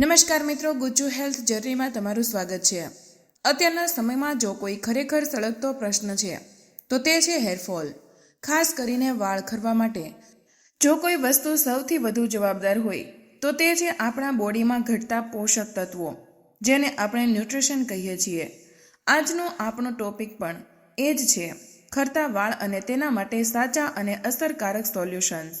નમસ્કાર મિત્રો, ગુજ્જુ હેલ્થ જર્નીમાં તમારું સ્વાગત છે. અત્યારના સમયમાં જો કોઈ ખરેખર સળગતો પ્રશ્ન છે, તો તે છે હેરફોલ. ખાસ કરીને વાળ ખરવા માટે. જો કોઈ વસ્તુ સૌથી વધુ જવાબદાર હોય, તો તે છે આપણા બોડીમાં ઘટતા પોષક તત્વો, જેને આપણે ન્યુટ્રિશન કહીએ છીએ. આજનો આપણો ટોપિક પણ એ જ છે, ખરતા વાળ અને તેના માટે સાચા અને અસરકારક સોલ્યુશન્સ.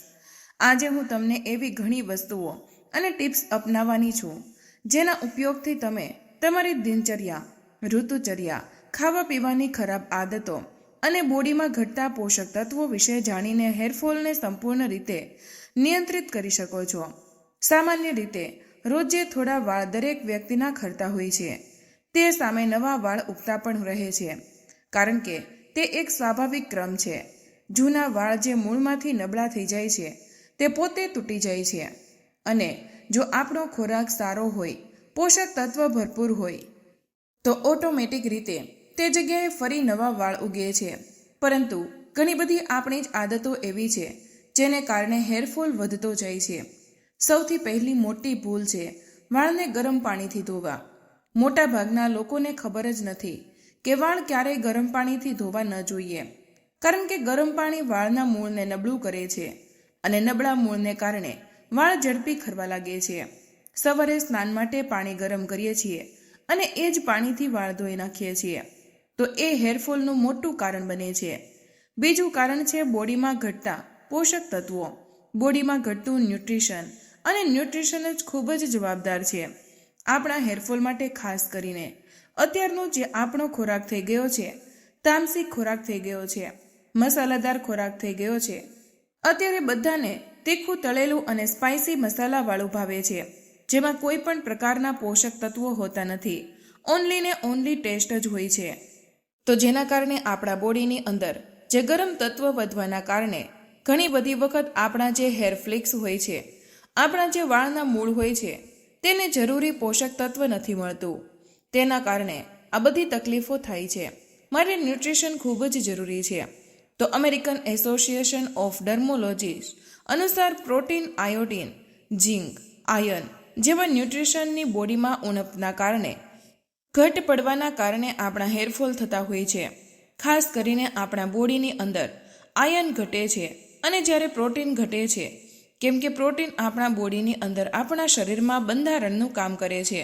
આજે હું તમને એવી ઘણી વસ્તુઓ અને ટિપ્સ અપનાવવાની છું. જેના ઉપયોગથી તમે તમારી દિનચર્યા, ઋતુચર્યા ખાવા પીવાની ખરાબ આદતો અને બોડીમાં ઘટતા પોષક તત્વો વિશે જાણીને હેરફોલને સંપૂર્ણ રીતે નિયંત્રિત કરી શકો છો. સામાન્ય રીતે, રોજે થોડા વાળ દરેક વ્યક્તિના ખરતા હોય છે. તે સામે નવા વાળ ઉગતા પણ રહે છે. કારણ કે, તે એક સ્વાભાવિક ક્રમ છે. જૂના વાળ જે મૂળમાંથી નબળા થઈ જાય છે, તે પોતે તૂટી જાય છે. અને જો આપણો ખોરાક સારો હોય, પોષક તત્વ ભરપૂર હોય, તો ઓટોમેટિક રીતે તે જગ્યાએ ફરી નવા વાળ ઉગે છે. પરંતુ ઘણી બધી આપણી જ આદતો એવી છે, જેને કારણે હેરફોલ વધતો જાય છે. સૌથી પહેલી મોટી ભૂલ છે વાળને ગરમ પાણીથી ધોવા. મોટા ભાગના લોકોને ખબર જ નથી કે વાળ ક્યારેય ગરમ પાણીથી ધોવા ન જોઈએ, કારણ કે ગરમ પાણી વાળના મૂળને નબળું કરે છે અને નબળા મૂળને કારણે વાળ ઝડપી ખરવા લાગે છે. સવારે સ્નાન માટે પાણી ગરમ કરીએ છીએ અને એ જ પાણીથી વાળ ધોઈ નાખીએ છીએ. તો એ હેરફોલનું મોટું કારણ બને છે. બીજું કારણ છે બોડીમાં ઘટતા પોષક તત્વો. બોડીમાં ઘટતું ન્યુટ્રિશન અને ન્યુટ્રિશન જ ખૂબ જ જવાબદાર છે. આપણા હેરફોલ માટે ખાસ કરીને અત્યારનો જે આપણો ખોરાક થઈ ગયો છે, તામસિક ખોરાક થઈ ગયો છે, મસાલાદાર ખોરાક થઈ ગયો છે, અત્યારે બધાને તીખું, તળેલું અને સ્પાઇસી મસાલાવાળું ભાવે છે, જેમાં કોઈ પણ પ્રકારના પોષક તત્વો હોતા નથી. ઓનલી ને ઓનલી ટેસ્ટ જ હોય છે. તો જેના કારણે આપણા બોડીની અંદર જે ગરમ તત્વ વધવાના કારણે ઘણી બધી વખત આપણા જે હેર ફ્લિક્સ હોય છે, આપણા જે વાળના મૂળ હોય છે, તેને જરૂરી પોષક તત્વ નથી મળતું. તેના કારણે આ બધી તકલીફો થાય છે. માટે ન્યુટ્રિશન ખૂબ જ જરૂરી છે. તો અમેરિકન એસોસિએશન ઓફ ડર્મોલોજીસ્ટ અનુસાર પ્રોટીન, આયોડીન, ઝીંક, આયર્ન જેવા ન્યુટ્રિશનની બોડીમાં ઉણપના કારણે ઘટ પડવાના કારણે આપણા હેરફોલ થતા હોય છે. ખાસ કરીને આપણા બોડીની અંદર આયર્ન ઘટે છે અને જ્યારે પ્રોટીન ઘટે છે, કેમ કે પ્રોટીન આપણા બોડીની અંદર આપણા શરીરમાં બંધારણનું કામ કરે છે.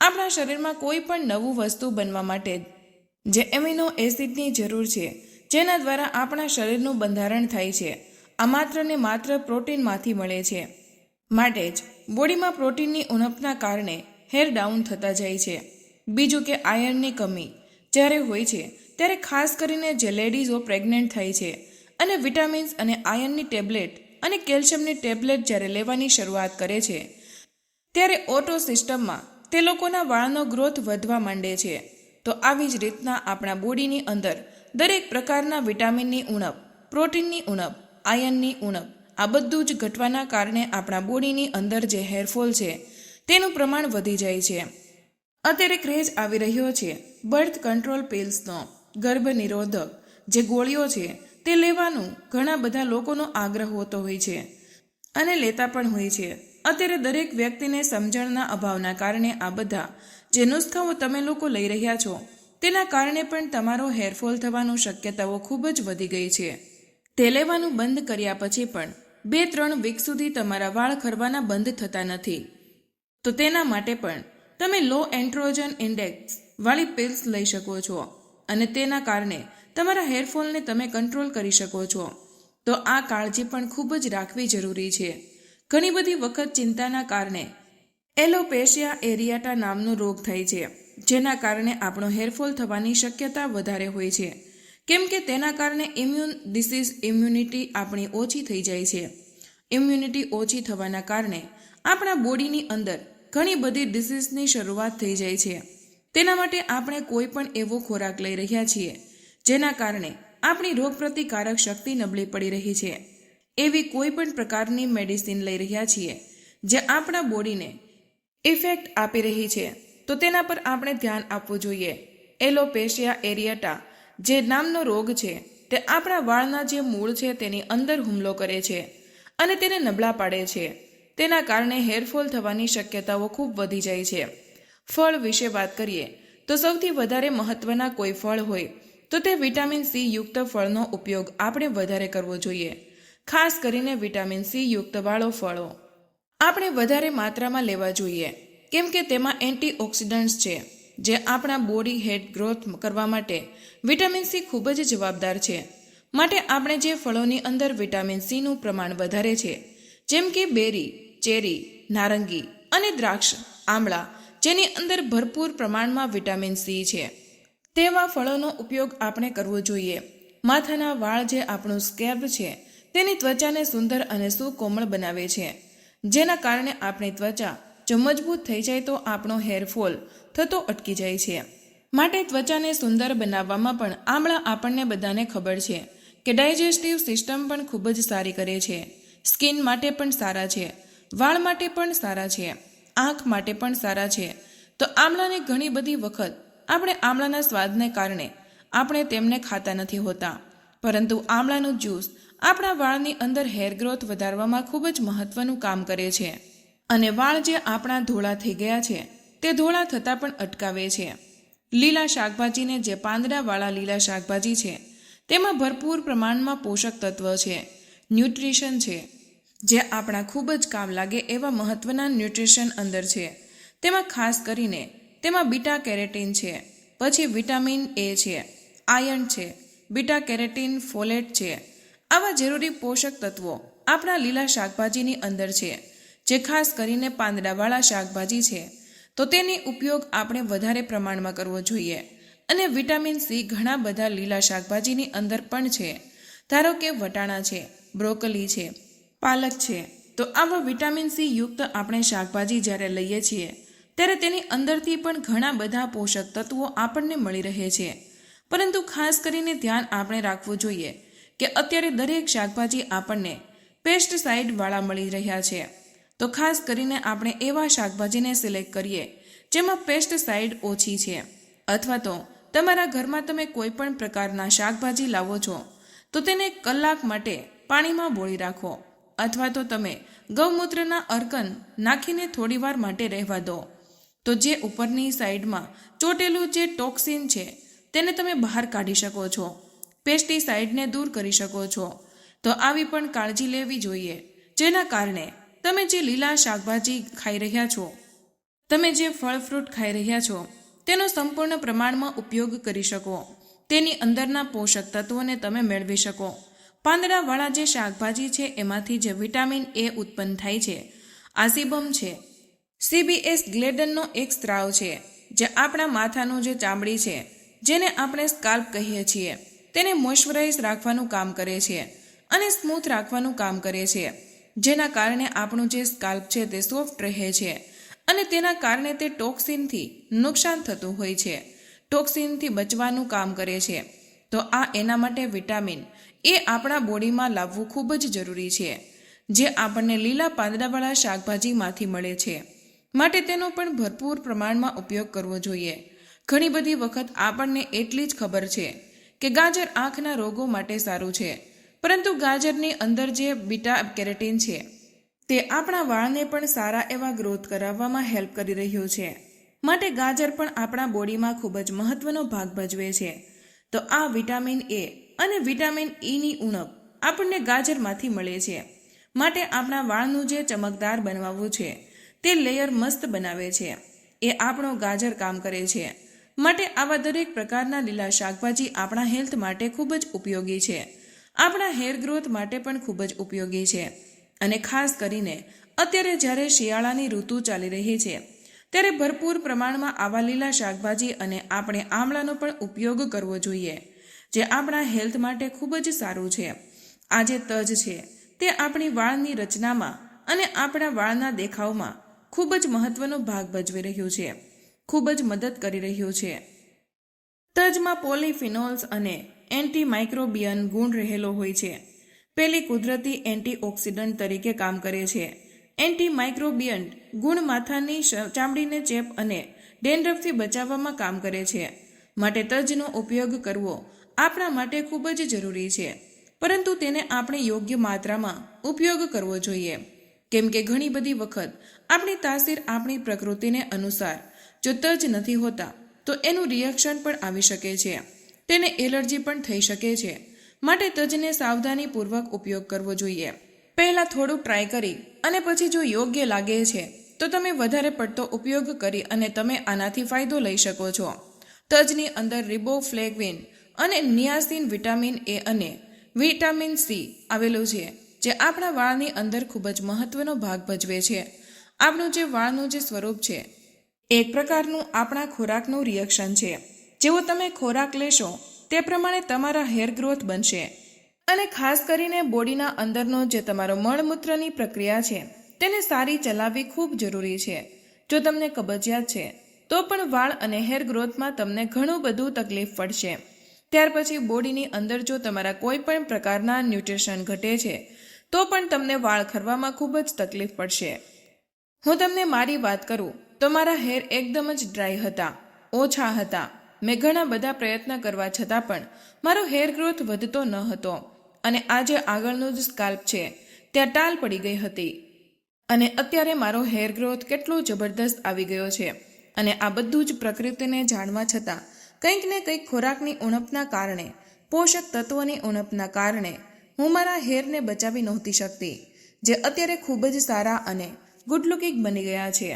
આપણા શરીરમાં કોઈ પણ નવું વસ્તુ બનવા માટે જે એમિનો એસિડની જરૂર છે જેના દ્વારા આપણા શરીરનું બંધારણ થાય છે. આ માત્ર ને માત્ર પ્રોટીનમાંથી મળે છે. માટે જ બોડીમાં પ્રોટીનની ઉણપના કારણે હેર ડાઉન થતા જાય છે. બીજું કે આયર્નની કમી. જ્યારે હોય છે, ત્યારે ખાસ કરીને જે લેડીઝો પ્રેગ્નન્ટ થાય છે અને વિટામિન્સ અને આયર્નની ટેબ્લેટ અને કેલ્શિયમની ટેબ્લેટ જ્યારે લેવાની શરૂઆત કરે છે, ત્યારે ઓટો સિસ્ટમમાં તે લોકોના વાળનો ગ્રોથ વધવા માંડે છે. તો આવી જ રીતના આપણા બોડીની અંદર દરેક પ્રકારના વિટામિનની ઉણપ, પ્રોટીનની ઉણપ, આયનની ઉણપ, આ બધું જ ઘટવાના કારણે આપણા બોડીની અંદર જે હેરફોલ છે, તેનું પ્રમાણ વધી જાય છે. અત્યારે ક્રેઝ આવી રહ્યો છે. બર્થ કંટ્રોલ પિલ્સનો ગર્ભ નિરોધક જે ગોળીઓ છે, તે લેવાનું ઘણા બધા લોકોનો આગ્રહ હોતો હોય છે અને લેતા પણ હોય છે. અત્યારે દરેક વ્યક્તિને સમજણના અભાવના કારણે આ બધા જે નુસ્ખાઓ તમે લોકો લઈ રહ્યા છો તેના કારણે પણ તમારો હેરફોલ થવાનું શક્યતાઓ ખૂબ જ વધી ગઈ છે. તે લેવાનું બંધ કર્યા પછી પણ બે ત્રણ વીક સુધી તમારા વાળ ખરવાના બંધ થતા નથી. તો તેના માટે પણ તમે લો એન્ટ્રોજન ઇન્ડેક્સ વાળી પિલ્સ લઈ શકો છો અને તેના કારણે તમારા હેરફોલને તમે કંટ્રોલ કરી શકો છો. તો આ કાળજી પણ ખૂબ જ રાખવી જરૂરી છે. ઘણી બધી વખત ચિંતાના કારણે એલોપેશિયા એરિયાટા નામનો રોગ થાય છે. જેના કારણે આપણો હેરફોલ થવાની શક્યતા વધારે હોય છે. કેમ કે તેના કારણે ઇમ્યુન ડિસીઝ ઇમ્યુનિટી આપણી ઓછી થઈ જાય છે. ઇમ્યુનિટી ઓછી થવાના કારણે આપણા બોડીની અંદર ઘણી બધી ડિસીઝની શરૂઆત થઈ જાય છે. તેના માટે આપણે કોઈ પણ એવો ખોરાક લઈ રહ્યા છીએ, જેના કારણે આપણી રોગપ્રતિકારક શક્તિ નબળી પડી રહી છે. એવી કોઈ પણ પ્રકારની મેડિસિન લઈ રહ્યા છીએ, જે આપણા બોડીને ઇફેક્ટ આપી રહી છે. તો તેના પર આપણે ધ્યાન આપવું જોઈએ. એલોપેશિયા એરિયટા, જે નામનો રોગ છે, તે આપણા વાળના જે મૂળ છે તેની અંદર હુમલો કરે છે અને તેને નબળા પાડે છે. તેના કારણે હેરફોલ થવાની શક્યતાઓ ખૂબ વધી જાય છે. ફળ વિશે વાત કરીએ, તો સૌથી વધારે મહત્વના કોઈ ફળ હોય, તો તે વિટામિન સી યુક્ત ફળનો ઉપયોગ આપણે વધારે કરવો જોઈએ. ખાસ કરીને વિટામિન સી યુક્ત વાળો ફળો. આપણે વધારે માત્રામાં લેવા જોઈએ. કેમ કે તેમાં એન્ટીઓક્સિડન્ટ્સ છે, જે આપણા બોડી હેડ ગ્રોથ કરવા માટે વિટામિન સી ખૂબ જ જવાબદાર છે. માટે આપણે જે ફળોની અંદર વિટામિન સીનું પ્રમાણ વધારે છે, જેમ કે બેરી, ચેરી, નારંગી અને દ્રાક્ષ, આમળા, જેની અંદર ભરપૂર પ્રમાણમાં વિટામિન સી છે. તેવા ફળોનો ઉપયોગ આપણે કરવો જોઈએ. માથાના વાળ જે આપણું સ્કેબ છે, તેની ત્વચાને સુંદર અને સુકોમળ બનાવે છે. જેના કારણે આપણી ત્વચા જો મજબૂત થઈ જાય તો આપણો હેરફોલ થતો અટકી જાય છે. માટે ત્વચાને સુંદર બનાવવામાં પણ આમળા આપણને બધાને ખબર છે કે ડાયજેસ્ટિવ સિસ્ટમ પણ ખૂબ જ સારી કરે છે. સ્કિન માટે પણ સારા છે. વાળ માટે પણ સારા છે. આંખ માટે પણ સારા છે. તો આમળાને ઘણી બધી વખત આપણે આમળાના સ્વાદને કારણે આપણે તેમને ખાતા નથી હોતા. પરંતુ આમળાનું જ્યુસ આપણા વાળની અંદર હેર ગ્રોથ વધારવામાં ખૂબ જ મહત્વનું કામ કરે છે. અને વાળ જે આપણા ધોળા થઈ ગયા છે, તે ધોળા થતાં પણ અટકાવે છે. લીલા શાકભાજીને જે પાંદડાવાળા લીલા શાકભાજી છે, તેમાં ભરપૂર પ્રમાણમાં પોષક તત્વ છે, ન્યુટ્રિશન છે. જે આપણા ખૂબ જ કામ લાગે એવા મહત્વના ન્યુટ્રિશન અંદર છે. તેમાં ખાસ કરીને તેમાં બીટા કેરેટીન છે, પછી વિટામિન એ છે, આયર્ન છે, બીટા કેરેટીન ફોલેટ છે. આવા જરૂરી પોષક તત્વો આપણા લીલા શાકભાજીની અંદર છે. જે ખાસ કરીને પાંદડાવાળા શાકભાજી છે, તો તેની ઉપયોગ આપણે વધારે પ્રમાણમાં કરવો જોઈએ. અને વિટામિન સી ઘણા બધા લીલા શાકભાજીની અંદર પણ છે. ધારો કે વટાણા છે, બ્રોકલી છે, પાલક છે, તો આવા વિટામિન સી યુક્ત આપણે શાકભાજી જ્યારે લઈએ છીએ, ત્યારે તેની અંદરથી પણ ઘણા બધા પોષક તત્વો આપણને મળી રહે છે. પરંતુ ખાસ કરીને ધ્યાન આપણે રાખવું જોઈએ કે અત્યારે દરેક શાકભાજી આપણને પેસ્ટસાઇડવાળા મળી રહ્યા છે. તો ખાસ કરીને આપણે એવા શાકભાજીને સિલેક્ટ કરીએ, જેમાં પેસ્ટસાઇડ ઓછી છે. અથવા તો તમારા ઘરમાં તમે કોઈ પણ પ્રકારના શાકભાજી લાવો છો, તો તેને કલાક માટે પાણીમાં બોળી રાખો. અથવા તો તમે ગૌમૂત્રના અર્કન નાખીને થોડીવાર માટે રહેવા દો. તો જે ઉપરની સાઈડમાં ચોટેલું જે ટોક્સિન છે, તેને તમે બહાર કાઢી શકો છો. પેસ્ટિસાઇડને દૂર કરી શકો છો. તો આવી પણ કાળજી લેવી જોઈએ, જેના કારણે તમે જે લીલા શાકભાજી ખાઈ રહ્યા છો, તમે જે ફળ ફ્રૂટ ખાઈ રહ્યા છો, તેનો સંપૂર્ણ પ્રમાણમાં ઉપયોગ કરી શકો. તેની અંદરના પોષક તત્વોને તમે મેળવી શકો. પાંદડાવાળા જે શાકભાજી છે, એમાંથી જે વિટામિન એ ઉત્પન્ન થાય છે, આસીબમ છે. સીબીએસ ગ્લેડનનો એક સ્ત્રાવ છે, જે આપણા માથાનું જે ચામડી છે, જેને આપણે સ્કાલ્પ કહીએ છીએ. તેને મોઇશ્ચરાઇઝ રાખવાનું કામ કરે છે અને સ્મૂથ રાખવાનું કામ કરે છે. જેના કારણે આપણું જે સ્કાલ્પ છે તે સોફ્ટ રહે છે અને તેના કારણે તે ટોક્સિનથી નુકસાન થતું હોય છે. ટોક્સિનથી બચવાનું કામ કરે છે. તો આ એના માટે વિટામિન એ આપણા બોડીમાં લાવવું ખૂબ જ જરૂરી છે, જે આપણને લીલા પાંદડાવાળા શાકભાજીમાંથી મળે છે. માટે તેનો પણ ભરપૂર પ્રમાણમાં ઉપયોગ કરવો જોઈએ. ઘણી બધી વખત આપણને એટલી જ ખબર છે કે ગાજર આંખના રોગો માટે સારું છે. પરંતુ ગાજરની અંદર જે બીટા કેરેટીન છે, તે આપણા વાળને પણ સારા એવા ગ્રોથ કરાવવામાં હેલ્પ કરી રહ્યું છે. માટે ગાજર પણ આપણા બોડીમાં ખૂબ જ મહત્વનો ભાગ ભજવે છે. તો આ વિટામિન એ અને વિટામિન ઈની ઉણપ આપણને ગાજરમાંથી મળે છે. માટે આપણા વાળનું જે ચમકદાર બનાવવું છે, તે લેયર મસ્ત બનાવે છે. એ આપણો ગાજર કામ કરે છે. માટે આવા દરેક પ્રકારના લીલા શાકભાજી આપણા હેલ્થ માટે ખૂબ જ ઉપયોગી છે. આપણા હેર ગ્રોથ માટે પણ ખૂબ જ ઉપયોગી છે. અને ખાસ કરીને, અત્યારે જ્યારે શિયાળાની ઋતુ ચાલી રહી છે, ત્યારે ભરપૂર પ્રમાણમાં આવા લીલા શાકભાજી અને આપણે આમળાનો પણ ઉપયોગ કરવો જોઈએ, જે આપણા હેલ્થ માટે ખૂબ જ સારું છે. આ જે તજ છે, તે આપણી વાળની રચનામાં અને આપણા વાળના દેખાવમાં ખૂબ જ મહત્વનો ભાગ ભજવી રહ્યું છે, ખૂબ જ મદદ કરી રહ્યું છે. તજમાં પોલિફિનોલ્સ અને એન્ટી માઇક્રોબિયન ગુણ રહેલો હોય છે. પેલી કુદરતી એન્ટીઓક્સિડન્ટ તરીકે કામ કરે છે. એન્ટીમાઇક્રોબિયન ગુણ માથાની ચામડીને ચેપ અને ડેન્ડ્રફથી બચાવવામાં કામ કરે છે. માટે તજનો ઉપયોગ કરવો આપણા માટે ખૂબ જ જરૂરી છે. પરંતુ તેને આપણે યોગ્ય માત્રામાં ઉપયોગ કરવો જોઈએ. કેમ કે ઘણી બધી વખત આપણી તાસીર આપણી પ્રકૃતિને અનુસાર જો તજ નથી હોતા તો એનું રિએક્શન પણ આવી શકે છે. તેને એલર્જી પણ થઈ શકે છે. માટે તજને સાવધાનીપૂર્વક ઉપયોગ કરવો જોઈએ. પહેલાં થોડું ટ્રાય કરી અને પછી જો યોગ્ય લાગે છે, તો તમે વધારે પડતો ઉપયોગ કરી અને તમે આનાથી ફાયદો લઈ શકો છો. તજની અંદર રિબોફ્લેવિન અને નિયાસિન વિટામિન એ અને વિટામિન સી આવેલું છે, જે આપણા વાળની અંદર ખૂબ જ મહત્વનો ભાગ ભજવે છે. આપણું જે વાળનું જે સ્વરૂપ છે, એક પ્રકારનું આપણા ખોરાકનું રિએક્શન છે. જેવો તમે ખોરાક લેશો, તે પ્રમાણે તમારા હેર ગ્રોથ બનશે. અને ખાસ કરીને બોડીના અંદરનો જે તમારો મળમૂત્રની પ્રક્રિયા છે, તેને સારી ચલાવવી ખૂબ જરૂરી છે. જો તમને કબજિયાત છે, તો પણ વાળ અને હેર ગ્રોથમાં તમને ઘણું બધું તકલીફ પડશે. ત્યાર પછી બોડીની અંદર જો તમારા કોઈ પણ પ્રકારના ન્યુટ્રિશન ઘટે છે, તો પણ તમને વાળ ખરવામાં ખૂબ જ તકલીફ પડશે. હું તમને મારી વાત કરું, તો મારા હેર એકદમ જ ડ્રાય હતા, ઓછા હતા. મેં ઘણા બધા પ્રયત્ન કરવા છતાં પણ મારો હેર ગ્રોથ વધતો ન હતો અને આજે આગળનું જ સ્કાલ્પ છે. ત્યાં ટાલ પડી ગઈ હતી. અને અત્યારે મારો હેર ગ્રોથ કેટલો જબરદસ્ત આવી ગયો છે. અને આ બધું જ પ્રકૃતિને જાણવા છતાં કંઈક ને કંઈક ખોરાકની ઉણપના કારણે, પોષક તત્વોની ઉણપના કારણે હું મારા હેરને બચાવી નહોતી શકતી, જે અત્યારે ખૂબ જ સારા અને ગુડ લુકિંગ બની ગયા છે.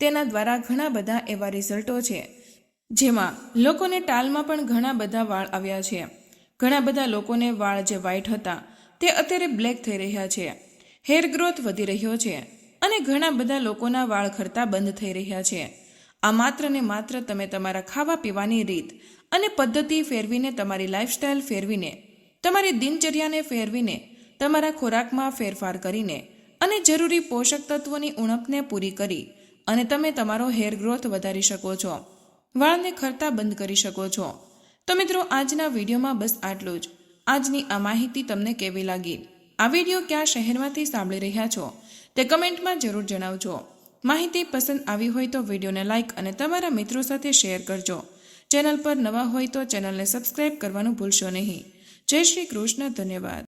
તેના દ્વારા ઘણા બધા એવા રિઝલ્ટો છે જેમાં લોકોને ટાલમાં પણ ઘણા બધા વાળ આવ્યા છે. ઘણા બધા લોકોને વાળ જે વ્હાઇટ હતા, તે અત્યારે બ્લેક થઈ રહ્યા છે. હેર ગ્રોથ વધી રહ્યો છે અને ઘણા બધા લોકોના વાળ ખરતા બંધ થઈ રહ્યા છે. આ માત્ર ને માત્ર તમે તમારા ખાવા પીવાની રીત અને પદ્ધતિ ફેરવીને તમારી લાઈફસ્ટાઈલ ફેરવીને, તમારી દિનચર્યાને ફેરવીને, તમારા ખોરાકમાં ફેરફાર કરીને અને જરૂરી પોષક તત્વોની ઉણપને પૂરી કરી અને તમે તમારો હેર ગ્રોથ વધારી શકો છો. વાળને ખરતા બંધ કરી શકો છો. તો મિત્રો, આજના વિડીયોમાં બસ આટલું જ. આજની આ માહિતી તમને કેવી લાગી? આ વીડિયો ક્યાં શહેરમાંથી સાંભળી રહ્યા છો? તે કમેન્ટમાં જરૂર જણાવજો. માહિતી પસંદ આવી હોય તો વિડીયોને લાઇક અને તમારા મિત્રો સાથે શેર કરજો. ચેનલ પર નવા હોય તો ચેનલને સબસ્ક્રાઇબ કરવાનું ભૂલશો નહીં. જય શ્રી કૃષ્ણ, ધન્યવાદ.